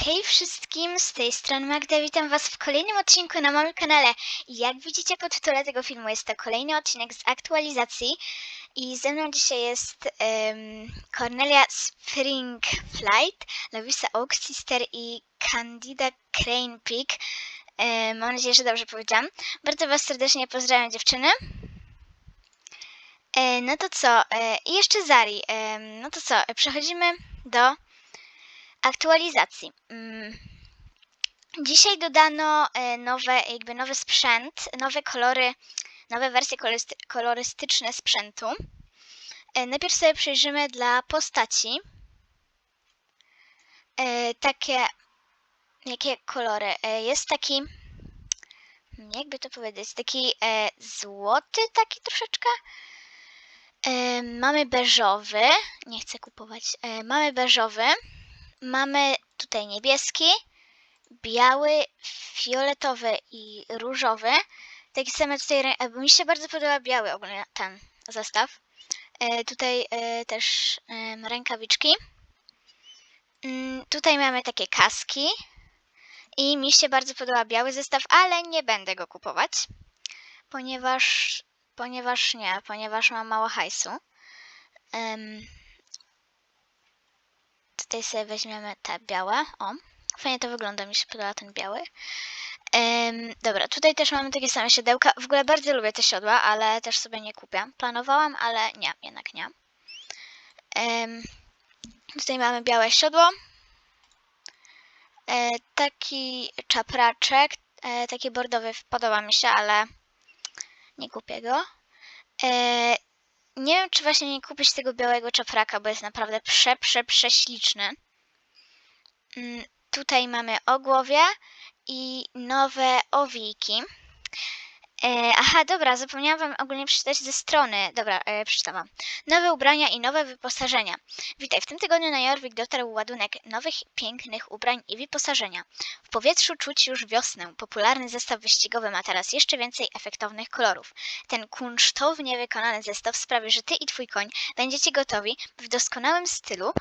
Hej wszystkim, z tej strony Magda, witam was w kolejnym odcinku na moim kanale. Jak widzicie po tytule tego filmu jest to kolejny odcinek z aktualizacji i ze mną dzisiaj jest em, Cornelia Springflight, Lovisa Oak Sister i Candida Crane Peak. Em, mam nadzieję, że dobrze powiedziałam. Bardzo was serdecznie pozdrawiam dziewczyny. E, no to co, e, i jeszcze Zari. Em, no to co, przechodzimy do aktualizacji. Mm. Dzisiaj dodano e, nowe, jakby nowy sprzęt, nowe kolory, nowe wersje kolorysty- kolorystyczne sprzętu. E, Najpierw sobie przejrzymy dla postaci. E, Takie, jakie kolory? Jest taki, hmm, jakby to powiedzieć, taki złoty, taki troszeczkę. Mamy beżowy, nie chcę kupować. Mamy beżowy. Mamy tutaj niebieski, biały, fioletowy i różowy. Takie same tutaj, bo mi się bardzo podoba biały ogólnie ten zestaw. E, tutaj e, też em, rękawiczki. Mm, tutaj mamy takie kaski. I mi się bardzo podoba biały zestaw, ale nie będę go kupować, ponieważ, ponieważ nie, ponieważ mam mało hajsu. Em, Tutaj sobie weźmiemy te białe. O, fajnie to wygląda, mi się podoba ten biały. Em, dobra, tutaj też mamy takie same siodełka. W ogóle bardzo lubię te siodła, ale też sobie nie kupię. Planowałam, ale nie, jednak nie. Em, tutaj mamy białe siodło. E, taki czapraczek, e, taki bordowy, podoba mi się, ale nie kupię go. E, nie wiem, czy właśnie nie kupić tego białego czapraka, bo jest naprawdę prze, prze, prześliczny. Mm, Tutaj mamy ogłowie i nowe owijki. E, aha, dobra, zapomniałam wam ogólnie przeczytać ze strony. Dobra, e, przeczytam wam. Nowe ubrania i nowe wyposażenia. Witaj, w tym tygodniu na Jorvik dotarł ładunek nowych, pięknych ubrań i wyposażenia. W powietrzu czuć już wiosnę. Popularny zestaw wyścigowy ma teraz jeszcze więcej efektownych kolorów. Ten kunsztownie wykonany zestaw sprawi, że ty i twój koń będziecie gotowi w doskonałym stylu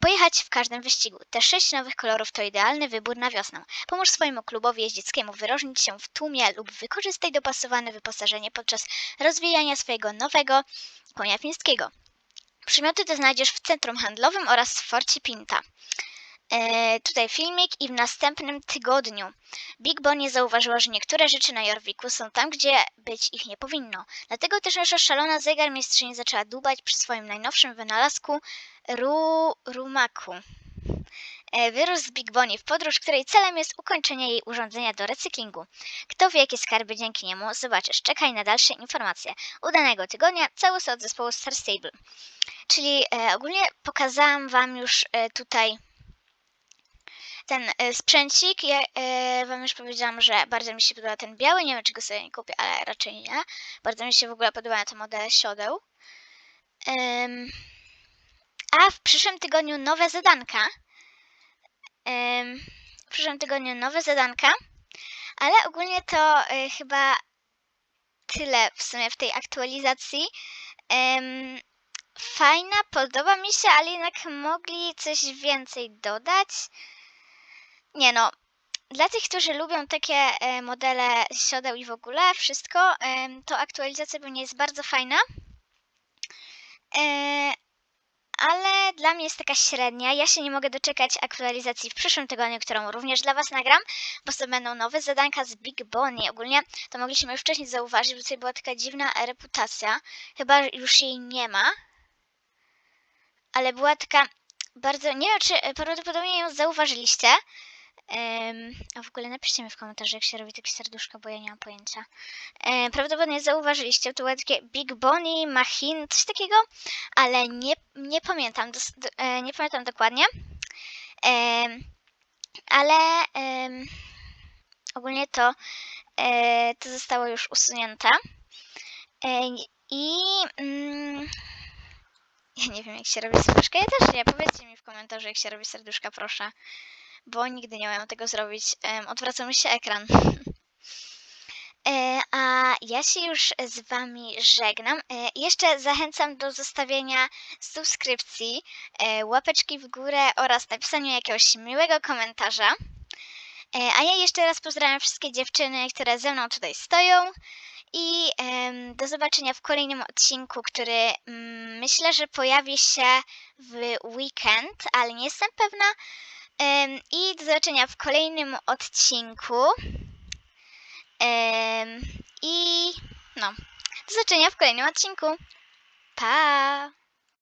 pojechać w każdym wyścigu. Te sześć nowych kolorów to idealny wybór na wiosnę. Pomóż swojemu klubowi jeździeckiemu wyróżnić się w tłumie lub wykorzystaj dopasowane wyposażenie podczas rozwijania swojego nowego konia fińskiego. Przymioty te znajdziesz w centrum handlowym oraz w Forcie Pinta. E, tutaj filmik i w następnym tygodniu. Big Bonnie zauważyła, że niektóre rzeczy na Jorviku są tam, gdzie być ich nie powinno. Dlatego też nasza szalona zegarmistrzyni zaczęła dubać przy swoim najnowszym wynalazku Ru... Rumaku. E, Wyrósł z Big Bonnie w podróż, której celem jest ukończenie jej urządzenia do recyklingu. Kto wie, jakie skarby dzięki niemu zobaczysz. Czekaj na dalsze informacje. Udanego tygodnia, cały od zespołu Star Stable. Czyli e, ogólnie pokazałam Wam już e, tutaj ten e, sprzęcik. Ja e, Wam już powiedziałam, że bardzo mi się podoba ten biały. Nie wiem, czy go sobie nie kupię, ale raczej nie. Bardzo mi się w ogóle podobają te modele siodeł. Em, a w przyszłym tygodniu nowe zadanka. W przyszłym tygodniu nowe zadanka. Ale ogólnie to e, chyba tyle w sumie w tej aktualizacji. Fajna, podoba mi się, ale jednak mogli coś więcej dodać. Nie no, dla tych, którzy lubią takie e, modele siodeł i w ogóle wszystko, to aktualizacja pewnie jest bardzo fajna. Ale dla mnie jest taka średnia. Ja się nie mogę doczekać aktualizacji w przyszłym tygodniu, którą również dla Was nagram, bo to będą nowe zadanka z Big Bonnie. Ogólnie to mogliśmy już wcześniej zauważyć, bo tutaj była taka dziwna reputacja. Chyba już jej nie ma. Ale była taka bardzo. Nie wiem, czy e, prawdopodobnie ją zauważyliście. A w ogóle napiszcie mi w komentarzu, jak się robi takie serduszko, bo ja nie mam pojęcia. Prawdopodobnie zauważyliście, to były takie Big Bonnie, Machin, coś takiego, ale nie, nie pamiętam, do, e, nie pamiętam dokładnie. Em, ale ogólnie to, e, to zostało już usunięte. I mm, ja nie wiem, jak się robi serduszka. Ja też nie. Powiedzcie mi w komentarzu, jak się robi serduszka, proszę bo nigdy nie umiem tego zrobić. Odwraca mi się ekran. E, a ja się już z Wami żegnam. E, jeszcze zachęcam do zostawienia subskrypcji, e, łapeczki w górę oraz napisania jakiegoś miłego komentarza. A ja jeszcze raz pozdrawiam wszystkie dziewczyny, które ze mną tutaj stoją. I do zobaczenia w kolejnym odcinku, który mm, myślę, że pojawi się w weekend, ale nie jestem pewna. I do zobaczenia w kolejnym odcinku. I no, do zobaczenia w kolejnym odcinku. Pa!